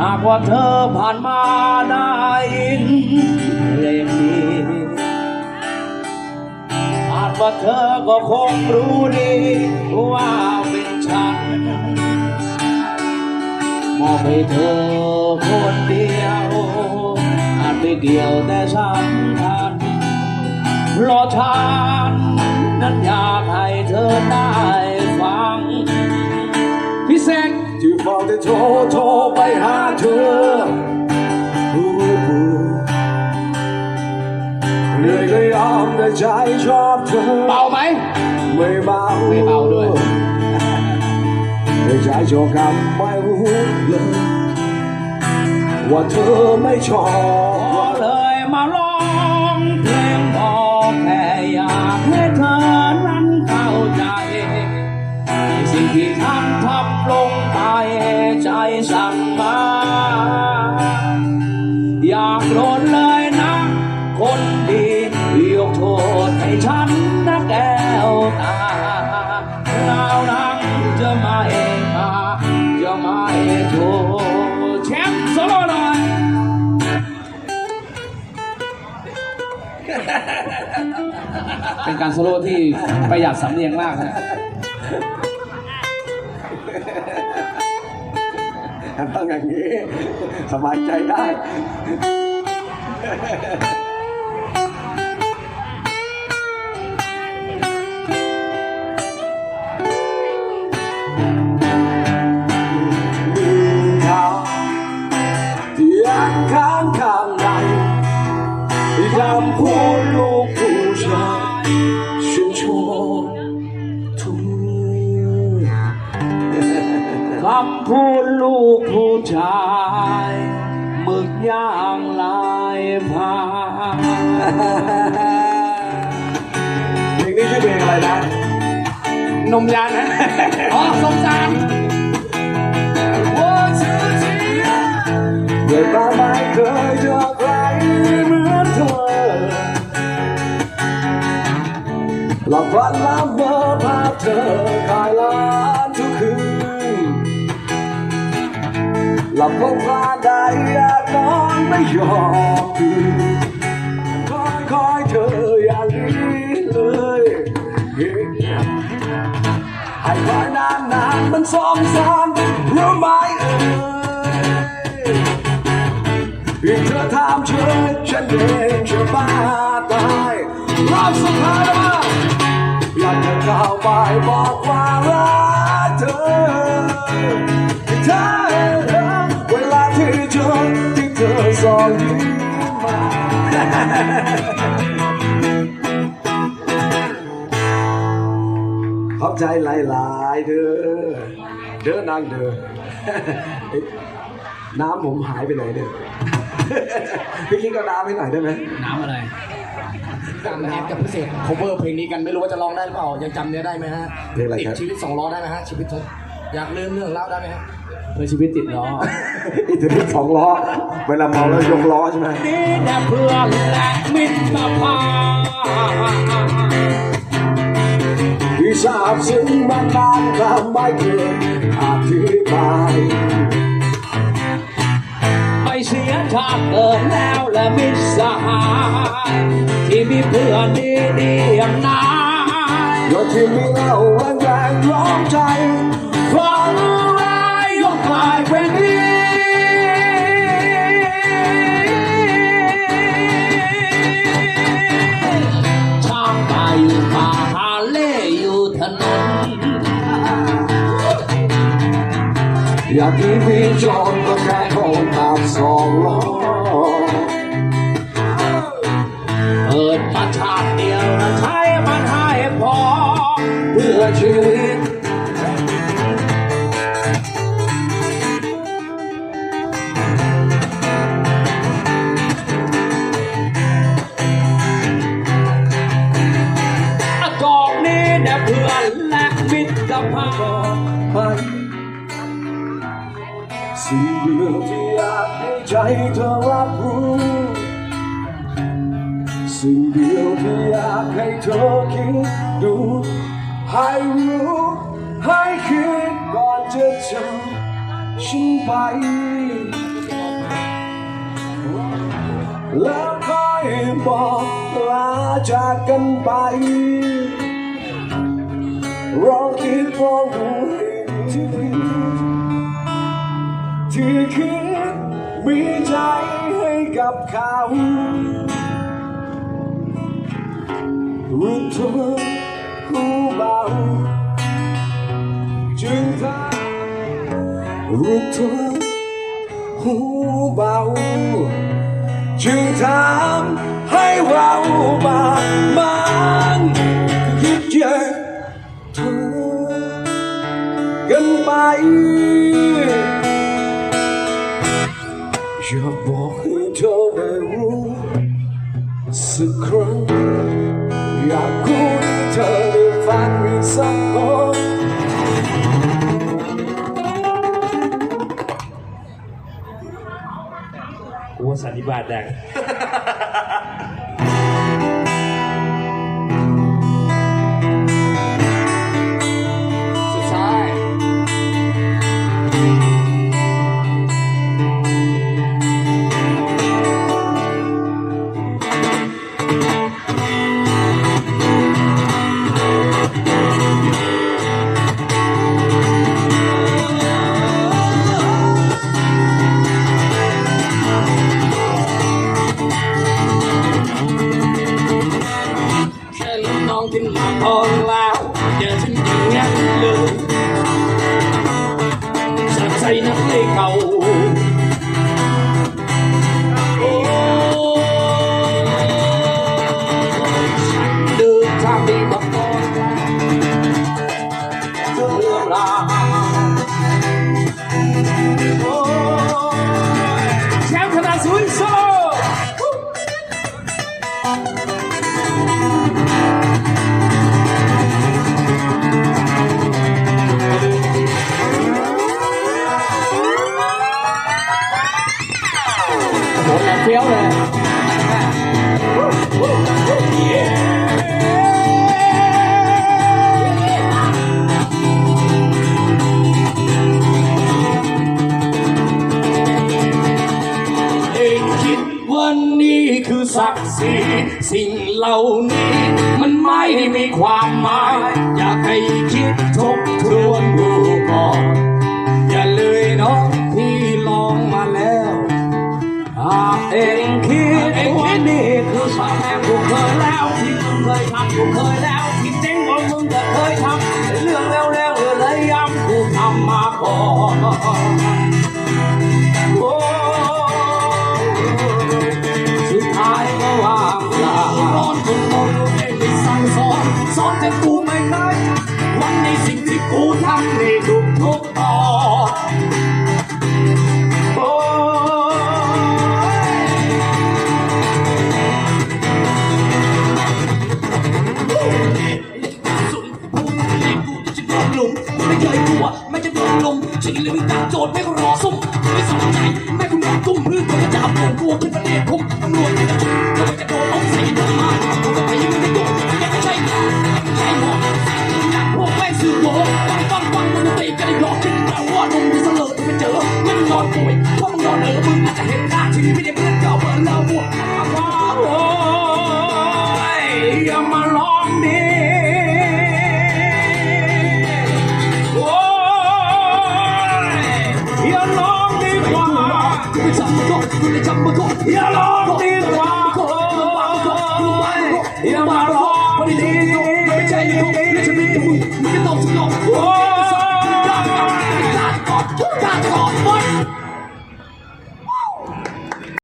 หากว่าเธอผ่านมาได้ยินเพลงนี้อาจว่าเธอก็คงรู้ดีว่าเป็นฉันมอบให้เธอคนเดียว อาจไม่เกี่ยวแต่ฉันทันราะฉันนั้นอยากให้เธอได้ฟัง พิเศษ ที่ฟังแต่โทรโทรไปหาเธอเหนื่อยก็ยอมแต่ใจชอบเธอ เบาไหม ไม่เบาไม่เบาด้วยแต่ใจชอบกำไม่รู้เลยว่าเธอไม่ชอก็บเลยมาร้องเพลงบอกแค่อยากให้ เป็นการโซโล่ที่ประหยัดสำเนียงมากนะต้องอย่างนี้ สบายใจได้ หมึกย่างลายพรางเพลงนี้ชื่อเพลงอะไรนะ นมยานนะอ๋อสงสารโอ้ชื่อจริงเกิดมาไม่เคยเจอใครเหมือนเธอหลับฝันละเมอภาพเธอกายล้านทุกคืนหลับคงพลาดได้ อยากนอนไม่ยอมตื่นคอยคอยเธออย่างนี้เลยให้คอยนานนานมันสองสามรู้ไหมเอ่ยเพียงเธอถามเฉยฉันเองจะบ้าตายรอบสุดท้ายแล้วว่าอยากจะเข้าไปบอกว่ารักเธอที่เธอเวลา ที่เจอที่เธอส่องยิ้มมาขอบใจหลายๆเด้อเด้อนางเด้อน้ำผมหายไปไหนเนี่ยพี่คิดก็น้ำให้หน่อยได้ไหมน้ำอะไรการแอดกับพิเศษ cover เพลงนี้กันไม่รู้ว่าจะร้องได้หรือเปล่า ยังจำเนื้อได้ไหมฮะเพลงอะไรติดครับชีวิตสองล้อได้ไหมฮะชีวิตอยากลืมเรื่องเล่าได้ไหมฮะ เพื่อชีวิตติดล้ออิทธิฤทธิ์สองล้อ เวลาเมาแล้วยกล้อใช่ไหมนี่แด่เพื่อนและมิตรภาพที่ทราบซึ้งมานานก็ไม่เคยอธิบายไม่เสียชาติเกิดแล้วและมิตรสหายที่มีเพื่อนดีๆอย่างนายยศที่มีเล่าแรงแรงร้องใจฟังไว้ย กลายเป็นนี้ช่างตายอยู่ป่าหาเล่อยู่ถนน อยากที่มีโจรก็แค่คนขับสองล้อเปิดมาชาติเดียวนะใช้มันให้พอเพื่อชีวิต มิตรภาพไปสิ่งเดียวที่อยากให้ใจเธอรับรู้สิ่งเดียวที่อยากให้เธอคิดดูให้รู้ให้คิดก่อนจะจบฉันไปแล้วค่อยบอกลาจากกันไป รอคิดรอรู้ให้ดีที่คิดมีใจให้กับเขารู้เธอหูเบาจึงทำรู้เธอหูเบาจึงทำให้เราบาดหมางยึดเย็นเไป อยากบอกให้เธอได้รู้สักครั้ง อยากคุยให้เธอได้ฟังอีกสักคนกูว่าสันนิบาตแดง โหแรงเฟี้ยวเลยคิดว่านี่คือศักดิ์ศรีสิ่งเหล่านี้ มันไม่มีความหมาย อยากให้คิดทบทวนดูก่อน หากเองคิดเองคิดนี่คือสาแม่กูเคยแล้วที่มึงเคยทำกูเคยแล้วที่เจ๊งของมึงก็เคยทำเรื่องแล้วๆเลยย้ำกูทำมาก่อนสุดท้ายก็ว่างเปล่าร้อนคนมองดูเองไปสั่งสอนสอนแต่กูไม่เคยวันในสิ่งที่กูทำในทุ กูจะโดนลุมไม่เคยกลัวไม่จะโดนลมฉันเลยไม่ตั้งโจทย์ไม่ก็รอซุ่มไม่สนใจแม่คุณนอนตุ้มพื้นก็จะจับผมกลัวขึ้นประเดี๋ยวผมตำรวจไม่จะจุกก็ไม่จะโดนเอาใส่เดินมากูก็ไปยังไม่ได้ดุยังไม่ใช่ใช่หมอหนักพวกแม่สื่อโว้ฟังฟังฟังมันตีกันได้หลอกคิดแต่ว่าลงที่เสลอที่ไปเจอไมันนอนป่วยเพราะมึงนอนเออมึงอาจจะเห็นหน้าชีวิตไม่ได้เพื่อนเก่าเบอร์เราบวก 你这么做别这